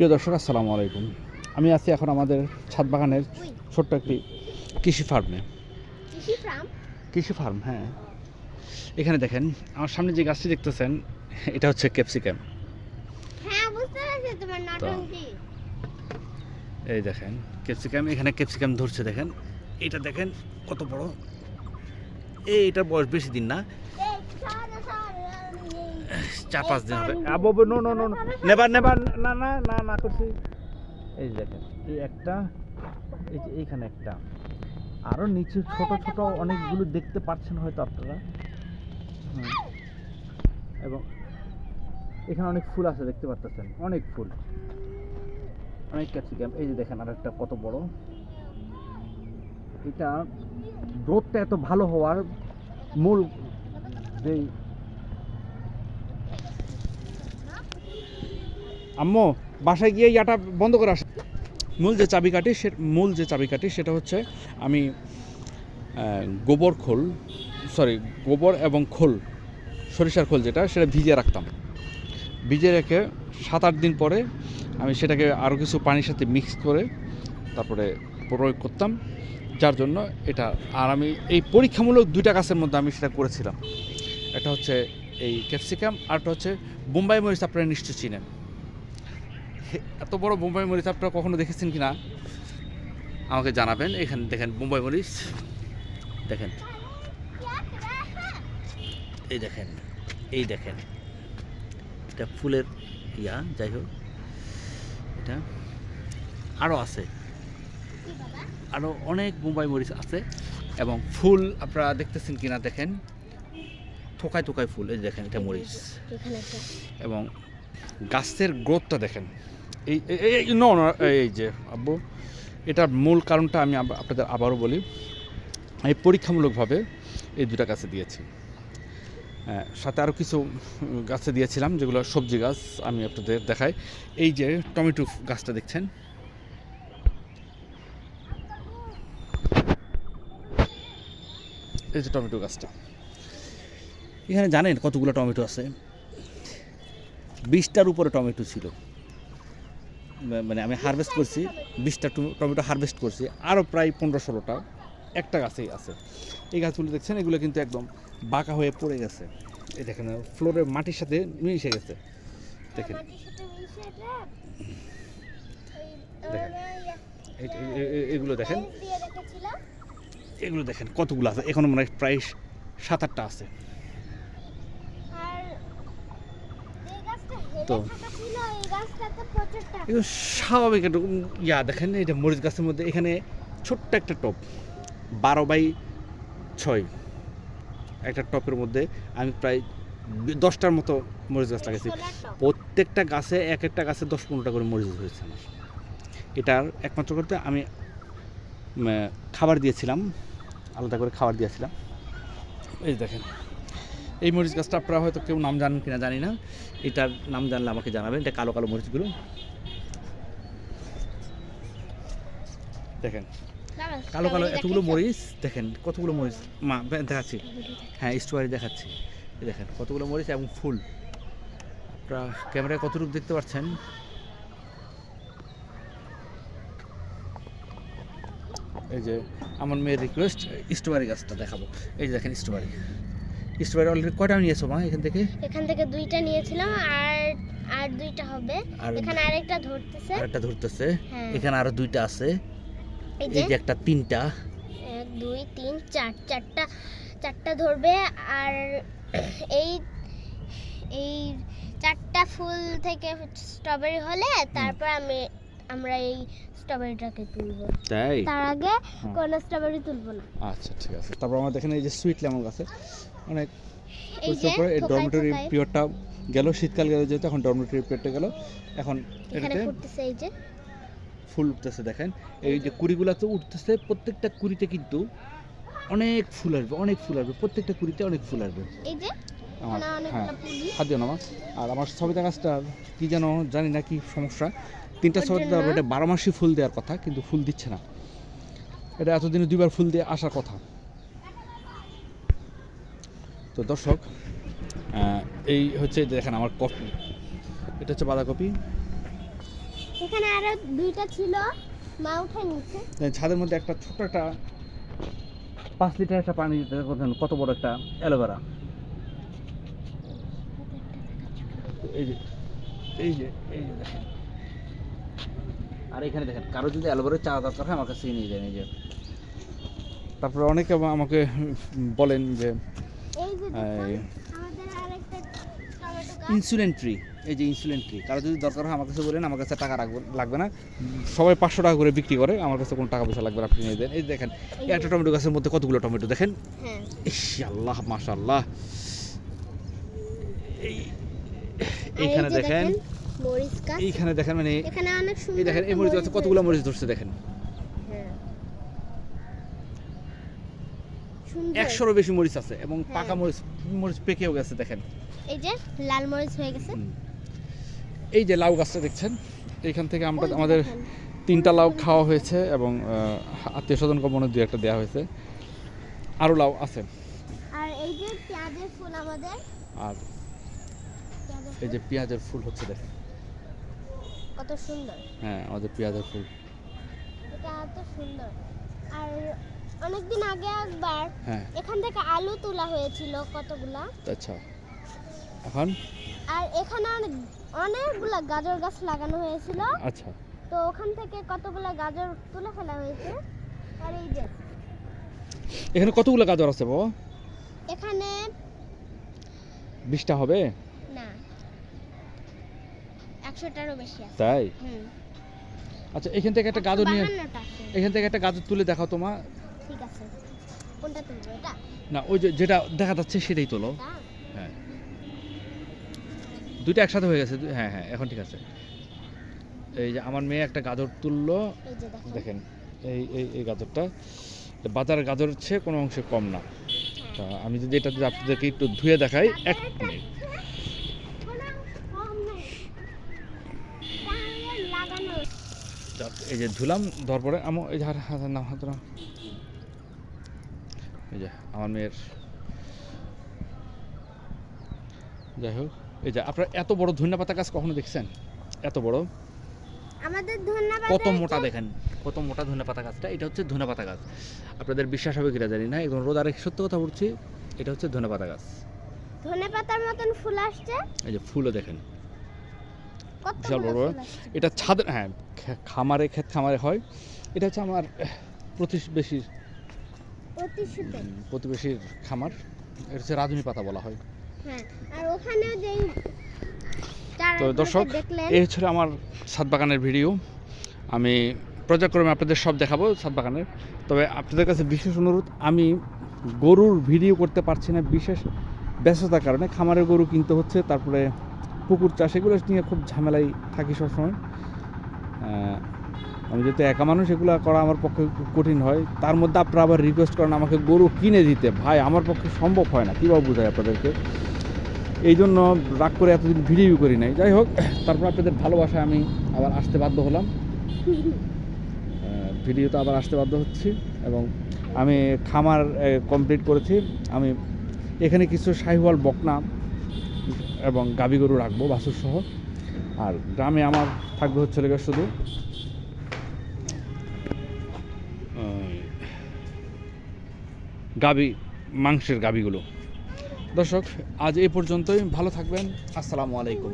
প্রিয় দর্শক আসসালামু আলাইকুম। আমি আছি এখন আমাদের ছাদ বাগানের ছোট্ট একটি কৃষি ফার্মে। কৃষি ফার্ম? হ্যাঁ। এখানে দেখেন আমার সামনে যে গাছটি দেখতেছেন এটা হচ্ছে ক্যাপসিকাম। হ্যাঁ এই দেখেন ক্যাপসিকাম এখানে ক্যাপসিকাম ধরছে দেখেন। এটা দেখেন কত বড়। এই এটার বয়স বেশি দিন না। চার পাঁচ দিন হবে। আবু নো নো নো নেবার নেবার না না না না, করছি। এই দেখেন, এই একটা, এই যে এইখানে একটা। আরও নিচে ছোট ছোট অনেকগুলো দেখতে পাচ্ছেন হয়তো আপনারা। এবং এখানে অনেক ফুল আছে, দেখতে পাচ্ছেন অনেক ফুল। অনেক ক্যাপসিকাম এই যে দেখেন আর একটা কত বড়। এটা গ্রোথটা এত ভালো হওয়ার মূল যেই আম্মু, বাসায় গিয়ে ইয়াটা বন্ধ করে আসে। মূল যে চাবিকাঠি সে মূল যে চাবিকাঠি সেটা হচ্ছে আমি গোবর খোল সরি গোবর এবং খোল, সরিষার খোল যেটা, সেটা ভিজিয়ে রাখতাম। ভিজিয়ে রেখে সাত আট দিন পরে আমি সেটাকে আরও কিছু পানির সাথে মিক্স করে তারপরে প্রয়োগ করতাম। যার জন্য এটা, আর আমি এই পরীক্ষামূলক দুইটা গাছের মধ্যে আমি সেটা করেছিলাম। একটা হচ্ছে এই ক্যাপসিকাম আরটা হচ্ছে বোম্বাই মরিচ, আপনারা নিশ্চয় চিনেন। এত বড় বোম্বাই মরিচ আপনারা কখনো দেখেছেন কি না আমাকে জানাবেন। এখানে দেখেন বোম্বাই মরিচ। দেখেন। এই দেখেন। এই দেখেন। এটা ফুলের ইয়া যাই হোক। এটা আরও আছে। আরও অনেক বোম্বাই মরিচ আছে। এবং ফুল আপনারা দেখতেছেন কিনা দেখেন। থোকায় থোকায় ফুল। এই দেখেন এটা মরিচ। এবং গাছের গ্রোথটা দেখেন। এই, এই- ন এই যে, আব্বু, এটার মূল কারণটা আমি আপনাদের আবারও বলি। আমি পরীক্ষামূলকভাবে এই দুটা গাছে দিয়েছি। সাথে আরও কিছু গাছে দিয়েছিলাম, যেগুলো সবজি গাছ আমি আপনাদের দেখাই। এই যে টমেটো গাছটা দেখছেন? এই যে টমেটো গাছটা। এখানে জানেন কতগুলো টমেটো আছে? বিশটার উপরে টমেটো ছিল। মানে আমি হারভেস্ট করছি, বিশটা টমেটো হারভেস্ট করছি, আরও প্রায় পনেরো ষোলোটা, একটা গাছেই আছে। এই গাছগুলো দেখছেন, এগুলো কিন্তু একদম বাঁকা হয়ে পড়ে গেছে। এই দেখেন ফ্লোরের মাটির সাথে মিশে গেছে। দেখেন। এগুলো দেখেন। এগুলো দেখেন, কতগুলো আছে? এখনও মনে প্রায় সাত আটটা আছে আর এই গাছটা হেলে তো। স্বাভাবিক, একটু ইয়া দেখেন এটা মরিচ গাছের মধ্যে এখানে ছোট্ট একটা টপ, বারো বাই ছয়। একটা টপের মধ্যে আমি প্রায় দশটার মতো মরিচ গাছ লাগাইছি। প্রত্যেকটা গাছে, এক একটা গাছে দশ পনেরোটা করে মরিচ হয়েছে আমার। এটার একমাত্র করতে আমি খাবার দিয়েছিলাম, আলাদা করে খাবার দিয়েছিলাম। এই দেখেন এই মরিচ গাছটা আপনারা হয়তো কেউ নাম জানেন কিনা জানি না। এটার নাম জানলে আমাকে জানাবেন, এটা কালো কালো মরিচগুলো। দেখেন, কালো কালো এতগুলো মরিচ, দেখেন কতগুলো মরিচ, মা, দেখাচ্ছি। হ্যাঁ স্টোয়ারি দেখাচ্ছি। দেখেন, কতগুলো মরিচ এবং ফুল। আপনারা ক্যামেরায় কতটুকু দেখতে পাচ্ছেন? এই যে, আমার মেয়ের রিকোয়েস্ট স্ট্রবেরি গাছটা দেখাবো। এই যে দেখেন, স্ট্রবেরি। স্ট্রবেরি অলরেডি কয়টা নিয়েছো মা এখান থেকে? এখান থেকে দুইটা নিয়েছিলাম আর আর দুইটা হবে। এখানে আরেকটা ধরতেছে। আরেকটা ধরতেছে। হ্যাঁ। এখানে আরও দুইটা আছে। এই যে? একটা তিনটা। এক দুই তিন চার চারটা চারটা ধরবে। আর এই এই চারটা ফুল থেকে স্ট্রবেরি হলে তারপর আমি আমরা এই স্ট্রবেরিটাকে তুলবো। তাই? তার আগে। কোনো স্ট্রবেরি তুলবো না। আচ্ছা ঠিক আছে। তারপর আমরা দেখেন এই যে সুইট লেমন গাছে অনেক এই পরিশ্রম যে করে এই ডরমেটরি পিরিয়ডটা গেল শীতকাল গেল যেহেতু এখন ডরমেটরি পিরিয়ডটা গেল এখন এখানে ফুটতেছে এই যে। ফুল উঠতেছে দেখেন। এই যে কুড়িগুলো তো উঠতেছে প্রত্যেকটা কুড়িতে কিন্তু অনেক ফুল আসবে অনেক ফুল আসবে প্রত্যেকটা কুড়িতে অনেক ফুল আসবে। এই যে আমার হ্যাঁ অনেকগুলো পুলি খাদ্য নামা আর আমার সবিতা গাছটার কি যেন জানি না কি সমস্যা তিনটা সবিতা জন্য? এটা বারো মাসই ফুল দেওয়ার কথা কিন্তু ফুল দিচ্ছে না। এটা এতদিনে দুইবার ফুল দিয়ে আসার কথা। তো দর্শক এই হচ্ছে দেখেন আমার কপি। এটা হচ্ছে বাঁধাকপি। এখানে আরও দুইটা ছিল মা উঠে ছাদের মধ্যে একটা ছোট একটা পাঁচ লিটার একটা পানি দিতে দেখেন কত বড় একটা অ্যালোভেরা? এই যে এই যে এই যে দেখেন। আর এখানে দেখেন কারও যদি অ্যালোভেরার চা দরকার হয় আমার কাছে নিয়ে যান এই যে। তারপরে অনেকে আমাকে বলেন যে এই যে এই, দেখুন, আমাদের আরেকটা টমেটো গাছ। ইনসুলিন ট্রি এই যে ইনসুলিন ট্রি কারও যদি দরকার হয় আমার কাছে বলেন আমার কাছে টাকা রাখবে লাগবে না। সবাই পাঁচশো টাকা করে বিক্রি করে আমার কাছে কোনো টাকা পয়সা লাগবে আপনি নিয়ে দেন এই দেখেন একটা টমেটো গাছের মধ্যে কতগুলো টমেটো দেখেন? হ্যাঁ। আল্লাহ মাশাল্লাহ এই এইখানে দেখেন মরিচ গাছ। এইখানে দেখেন মানে এখানে অনেক সুন্দর এই দেখেন এই মরিচ গাছে কতগুলো মরিচ ধরছে দেখেন। হ্যাঁ। একশোরও বেশি মরিচ আছে এবং হ্যাঁ। পাকা মরিচ মরিচ পেকেও গেছে দেখেন। এই যে লাল মরিচ হয়ে গেছে। এই যে লাউ গাছটা দেখছেন এইখান থেকে আমরা আমাদের তিনটা লাউ খাওয়া হয়েছে এবং আত্মীয় স্বজনকে মনে দুই একটা দেওয়া হয়েছে। আরও লাউ আছে। আর এই যে পেঁয়াজের ফুল আমাদের। আর এই যে পেঁয়াজের ফুল হচ্ছে দেখেন। কত সুন্দর। হ্যাঁ আমাদের পেঁয়াজের ফুল। এটা এত সুন্দর। আর অনেকদিন আগে একবার হ্যাঁ। এখান থেকে আলু তোলা হয়েছিল কতগুলা? আচ্ছা। এখন? আর এখানে অনেক অনেকগুলা গাজর গাছ লাগানো হয়েছিল। আচ্ছা। তো ওখান থেকে কতগুলা গাজর তুলে ফেলা হয়েছে? আর এই যে। এখানে কতগুলো গাজর আছে বাবা? এখানে বিশটা হবে? একশোটারও বেশি আছে। তাই? আচ্ছা এখান থেকে একটা গাজর নিয়ে এখান থেকে একটা গাজর তুলে দেখাও তোমা ঠিক আছে। কোনটা তুলবো এটা? না ওই যে যেটা দেখা যাচ্ছে সেটাই তোলো। হ্যাঁ। দুইটা একসাথে হয়ে গেছে। হ্যাঁ হ্যাঁ এখন ঠিক আছে। এই যে আমার মেয়ে একটা গাজর তুললো। দেখেন এই এই এই গাজরটা। বাজারের গাজরের চেয়ে কোনো অংশে কম না। তা আমি যদি এটা আপনাদেরকে একটু ধুয়ে দেখাই এক মিনিট কোনো কম নাই। তাহলে লাগানো তা এই যে ধুলাম ধর পরে আমার এই যে হাত হাত নাম হাত এই যে আমার মেয়ের যাই হোক এই যে আপনার এত বড় ধনিয়া পাতা গাছ কখনো দেখছেন? এত বড়? আমাদের কত মোটা দেখেন কত মোটা ধনে পাতা গাছটা এটা হচ্ছে ধনে পাতা গাছ। আপনাদের বিশ্বাস হবে কিনা জানি না একদম রোদ রেখে সত্য কথা বলছি এটা হচ্ছে ধনে পাতা গাছ। ধনে পাতার মতন ফুল আসছে। এই যে ফুলও দেখেন। বিশাল বড়। এটা ছাদের হ্যাঁ খামারে ক্ষেত খামারে হয়। এটা হচ্ছে আমার প্রতিবেশীর প্রতিবেশীর খামার। এটা হচ্ছে রাঁধুনি পাতা বলা হয়। হ্যাঁ তো দর্শক এই হচ্ছে আমার ছাদ বাগানের ভিডিও। আমি পর্যায়ক্রমে আপনাদের সব দেখাবো ছাদ বাগানের তবে আপনাদের কাছে বিশেষ অনুরোধ আমি গরুর ভিডিও করতে পারছি না। বিশেষ ব্যস্ততার কারণে খামারের গরু কিনতে হচ্ছে। তারপরে পুকুর চাষ, এগুলো নিয়ে খুব ঝামেলায় থাকি সবসময়। আমি যেহেতু একা মানুষ, এগুলো করা আমার পক্ষে কঠিন হয়। তার মধ্যে আপনারা আবার রিকোয়েস্ট করেন আমাকে গরু কিনে দিতে। ভাই, আমার পক্ষে সম্ভব হয় না, কীভাবে বোঝায় আপনাদেরকে? এই জন্য রাগ করে এতদিন ভিডিও করি নাই। যাই হোক, তারপর আপনাদের ভালোবাসায় আমি আবার আসতে বাধ্য হলাম। ভিডিওতে আবার আসতে বাধ্য হচ্ছি এবং আমি খামার কমপ্লিট করেছি। আমি এখানে কিছু শাহিওয়াল বকনা এবং গাবি গরু রাখব বাছুর সহ আর গ্রামে আমার থাকবে হচ্ছে লেগে শুধু গাবি, মাংসের গাবিগুলো। দর্শক, আজ এই পর্যন্তই, ভালো থাকবেন, আসসালামু আলাইকুম।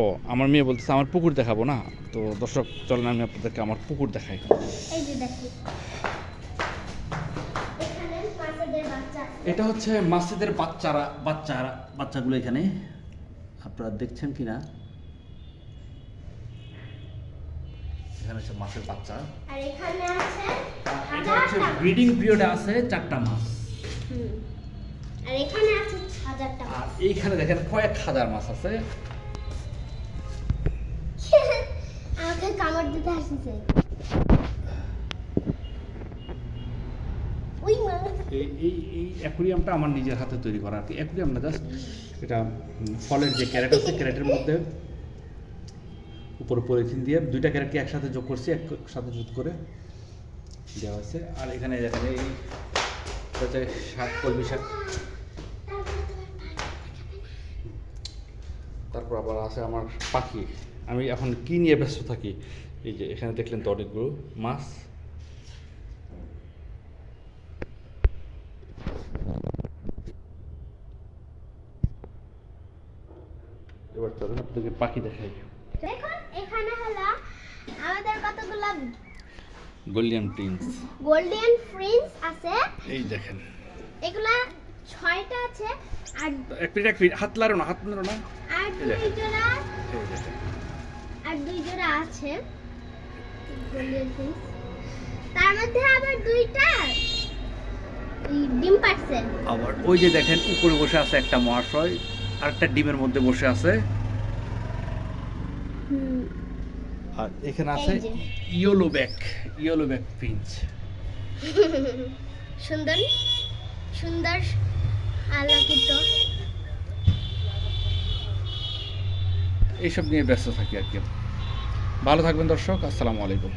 ও, আমার মেয়ে বলতেছে, আমার পুকুর দেখাবো না? তো দর্শক, চলেন আমি আপনাদেরকে আমার পুকুর দেখাই। এটা হচ্ছে মাসজিদের বাচ্চারা বাচ্চারা বাচ্চাগুলো এখানে। আপনারা দেখছেন কি না এখানে হচ্ছে মাছের বাচ্চা। আর এখানে আছে এটা হচ্ছে ব্রিডিং পিরিয়ডে আছে চারটা মাছ আর এখানে আছে হাজারটা আর এইখানে দেখেন কয়েক হাজার মাছ আছে। আমাকে কামড় দিতে আসছে। এই এই অ্যাকুরিয়ামটা আমার নিজের হাতে তৈরি করা আর কি। অ্যাকুরিয়াম না জাস্ট এটা ফলের যে ক্যারেট আছে, ক্যারেটের মধ্যে উপরে পলিথিন দিয়ে দুইটা ক্যারেটকে একসাথে যোগ করছি, একসাথে যোগ করে দেওয়া হয়েছে আর এখানে দেখেন, এই হচ্ছে শাক কলমি শাক। তারপর আবার আছে আমার পাখি। আমি এখন কী নিয়ে ব্যস্ত থাকি? এই যে এখানে দেখলেন তো অনেকগুলো মাছ। চলেন পাখি দেখাই। দেখুন এখানে হলো আমাদের কতগুলো গোল্ডিয়ান প্রিন্স গোল্ডেন ফ্রিন্স আছে। এই দেখেন। এগুলা ছয়টা আছে আর এক মিনিট এক মিনিট হাত লাড়ো না হাত লাড়ো না। আর দুই জোড়া আর দুই জোড়া আছে গোল্ডেন ফিস তার মধ্যে আবার দুইটা ডিম পারছে আবার ওই যে দেখেন উপরে বসে আছে একটা মহাশয় আর একটা ডিমের মধ্যে বসে আছে। আর এখানে আছে। Yellow back yellow back pinch. সুন্দর সুন্দর আলোকিত। এইসব নিয়ে ব্যস্ত থাকি আর কি। ভালো থাকবেন দর্শক আসসালামু আলাইকুম।